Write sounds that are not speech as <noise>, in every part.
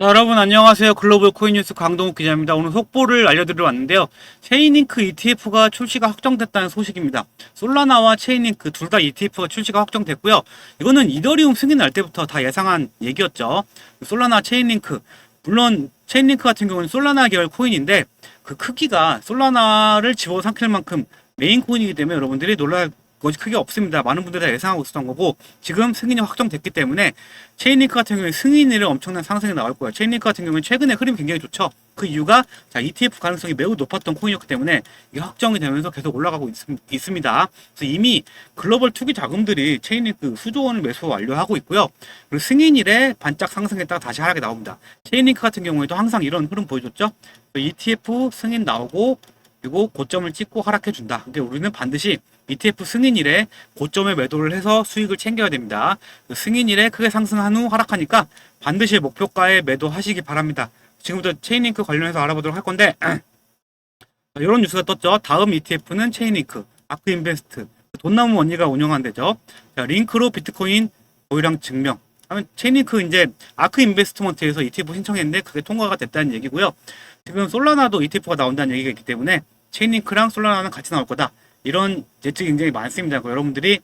자, 여러분 안녕하세요. 글로벌 코인뉴스 강동욱 기자입니다. 오늘 속보를 알려드리러 왔는데요. 체인링크 ETF가 출시가 확정됐다는 소식입니다. 솔라나와 체인링크 둘 다 ETF가 출시가 확정됐고요. 이거는 이더리움 승인 날 때부터 다 예상한 얘기였죠. 솔라나 체인링크 물론 체인링크 같은 경우는 솔라나 계열 코인인데 그 크기가 솔라나를 집어삼킬 만큼 메인 코인이기 때문에 여러분들이 놀랄 것이 크게 없습니다. 많은 분들이 다 예상하고 있었던 거고 지금 승인이 확정됐기 때문에 체인링크 같은 경우에 승인일에 엄청난 상승이 나올 거예요. 체인링크 같은 경우는 최근에 흐름이 굉장히 좋죠. 그 이유가 자 ETF 가능성이 매우 높았던 코인이었기 때문에 이게 확정이 되면서 계속 올라가고 있, 습니다 그래서 이미 글로벌 투기 자금들이 체인링크 수조 원을 매수 완료하고 있고요. 그리고 승인일에 반짝 상승했다가 다시 하락이 나옵니다. 체인링크 같은 경우에도 항상 이런 흐름 보여줬죠. ETF 승인 나오고 그리고 고점을 찍고 하락해 준다. 근데 우리는 반드시 ETF 승인일에 고점에 매도를 해서 수익을 챙겨야 됩니다. 그 승인일에 크게 상승한 후 하락하니까 반드시 목표가에 매도하시기 바랍니다. 지금부터 체인링크 관련해서 알아보도록 할 건데 <clears throat> 이런 뉴스가 떴죠. 다음 ETF는 체인링크, 아크인베스트, 돈나무 원리가 운영한 데죠. 자, 링크로 비트코인 보유량 증명. 체인링크 이제 아크 인베스트먼트에서 ETF 신청했는데 그게 통과가 됐다는 얘기고요. 지금 솔라나도 ETF가 나온다는 얘기가 있기 때문에 체인링크랑 솔라나는 같이 나올 거다. 이런 예측이 굉장히 많습니다. 그래서 여러분들이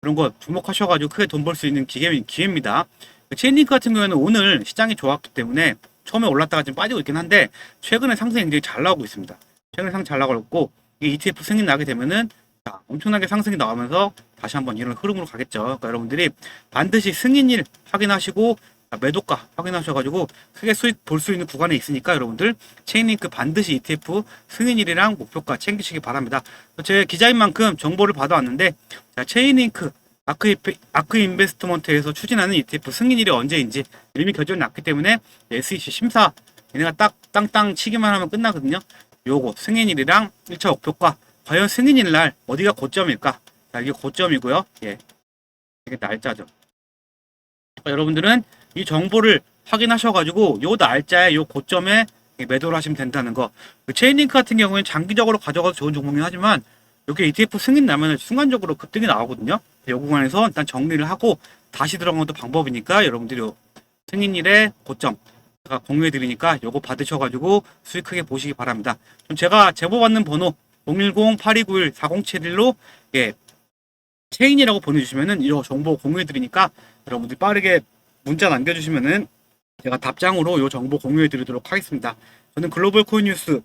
그런 거 주목하셔가지고 크게 돈 벌 수 있는 기회, 기회입니다. 체인링크 같은 경우에는 오늘 시장이 좋았기 때문에 처음에 올랐다가 지금 빠지고 있긴 한데 최근에 상승이 굉장히 잘 나오고 있습니다. 최근에 상승 잘 나오고 있고 이 ETF 승인 나게 되면은 자, 엄청나게 상승이 나오면서 다시 한번 이런 흐름으로 가겠죠. 그러니까 여러분들이 반드시 승인일 확인하시고 자, 매도가 확인하셔가지고 크게 수익 볼 수 있는 구간에 있으니까 여러분들 체인링크 반드시 ETF 승인일이랑 목표가 챙기시기 바랍니다. 제 기자인 만큼 정보를 받아왔는데 자, 체인링크 아크, 아크 인베스트먼트에서 추진하는 ETF 승인일이 언제인지 이미 결정이 났기 때문에 SEC 심사 얘네가 딱 땅땅 치기만 하면 끝나거든요. 요거 승인일이랑 1차 목표가 과연 승인일 날 어디가 고점일까? 자, 이게 고점이고요. 예. 이게 날짜죠. 여러분들은 이 정보를 확인하셔가지고 요 날짜에 요 고점에 매도를 하시면 된다는 거. 그 체인링크 같은 경우는 장기적으로 가져가도 좋은 종목이긴 하지만 여기 ETF 승인 나면 순간적으로 급등이 나오거든요. 요 구간에서 일단 정리를 하고 다시 들어간 것도 방법이니까 여러분들이 요 승인일에 고점 제가 공유해 드리니까 요거 받으셔가지고 수익 크게 보시기 바랍니다. 그럼 제가 제보 받는 번호 010-8291-4071로 예 체인이라고 보내주시면은 이 정보 공유해 드리니까 여러분들 빠르게 문자 남겨주시면은 제가 답장으로 이 정보 공유해 드리도록 하겠습니다. 저는 글로벌 코인 뉴스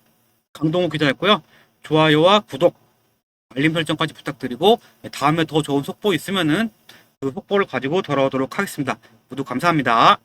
강동호 기자였고요. 좋아요와 구독, 알림 설정까지 부탁드리고 다음에 더 좋은 속보 있으면은 그 속보를 가지고 돌아오도록 하겠습니다. 모두 감사합니다.